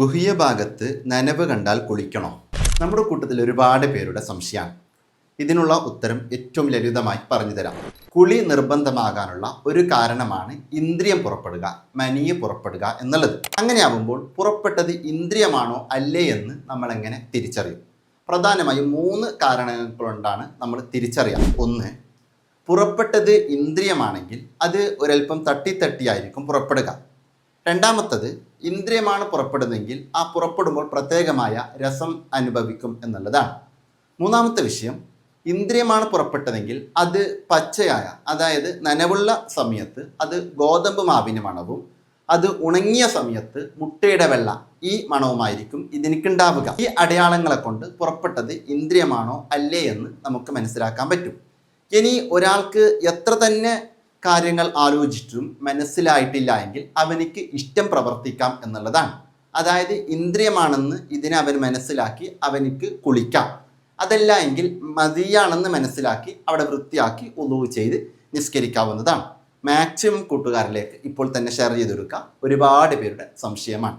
ഗുഹ്യ ഭാഗത്ത് നനവ് കണ്ടാൽ കുളിക്കണോ നമ്മുടെ കൂട്ടത്തിൽ ഒരുപാട് പേരുടെ സംശയമാണ്. ഇതിനുള്ള ഉത്തരം ഏറ്റവും ലളിതമായി പറഞ്ഞു തരാം. കുളി നിർബന്ധമാകാനുള്ള ഒരു കാരണമാണ് ഇന്ദ്രിയം പുറപ്പെടുക മനിയെ പുറപ്പെടുക എന്നുള്ളത്. അങ്ങനെയാവുമ്പോൾ പുറപ്പെട്ടത് ഇന്ദ്രിയമാണോ അല്ലേ എന്ന് നമ്മളെങ്ങനെ തിരിച്ചറിയും? പ്രധാനമായും മൂന്ന് കാരണങ്ങൾ കൊണ്ടാണ് നമ്മൾ തിരിച്ചറിയാം. ഒന്ന് പുറപ്പെട്ടത് ഇന്ദ്രിയമാണെങ്കിൽ അത് ഒരൽപ്പം തട്ടി തട്ടിയായിരിക്കും പുറപ്പെടുക. രണ്ടാമത്തത് ഇന്ദ്രിയമാണ് പുറപ്പെടുന്നതെങ്കിൽ ആ പുറപ്പെടുമ്പോൾ പ്രത്യേകമായ രസം അനുഭവിക്കും എന്നുള്ളതാണ്. മൂന്നാമത്തെ വിഷയം ഇന്ദ്രിയമാണ് പുറപ്പെട്ടതെങ്കിൽ അത് പച്ചയായ അതായത് നനവുള്ള സമയത്ത് അത് ഗോതമ്പ് മാവിന് മണവും അത് ഉണങ്ങിയ സമയത്ത് മുട്ടയുടെ വെള്ള ഈ മണവുമായിരിക്കും ഇതിനിക്കുണ്ടാവുക ഈ അടയാളങ്ങളെ കൊണ്ട് പുറപ്പെട്ടത് ഇന്ദ്രിയമാണോ അല്ലേ എന്ന് നമുക്ക് മനസ്സിലാക്കാൻ പറ്റും. ഇനി ഒരാൾക്ക് എത്ര തന്നെ കാര്യങ്ങൾ ആലോചിച്ചിട്ടും മനസ്സിലായിട്ടില്ല എങ്കിൽ അവനിക്ക് ഇഷ്ടം പ്രവർത്തിക്കാം എന്നുള്ളതാണ്. അതായത് ഇന്ദ്രിയമാണെന്ന് ഇതിനെ അവൻ മനസ്സിലാക്കി അവനിക്ക് കുളിക്കാം. അതല്ല എങ്കിൽ മതിയാണെന്ന് മനസ്സിലാക്കി അവിടെ വൃത്തിയാക്കി ഒതുവ് ചെയ്ത് നിസ്കരിക്കാവുന്നതാണ്. മാക്സിമം കൂട്ടുകാരിലേക്ക് ഇപ്പോൾ തന്നെ ഷെയർ ചെയ്തെടുക്കുക ഒരുപാട് പേരുടെ സംശയമാണ്.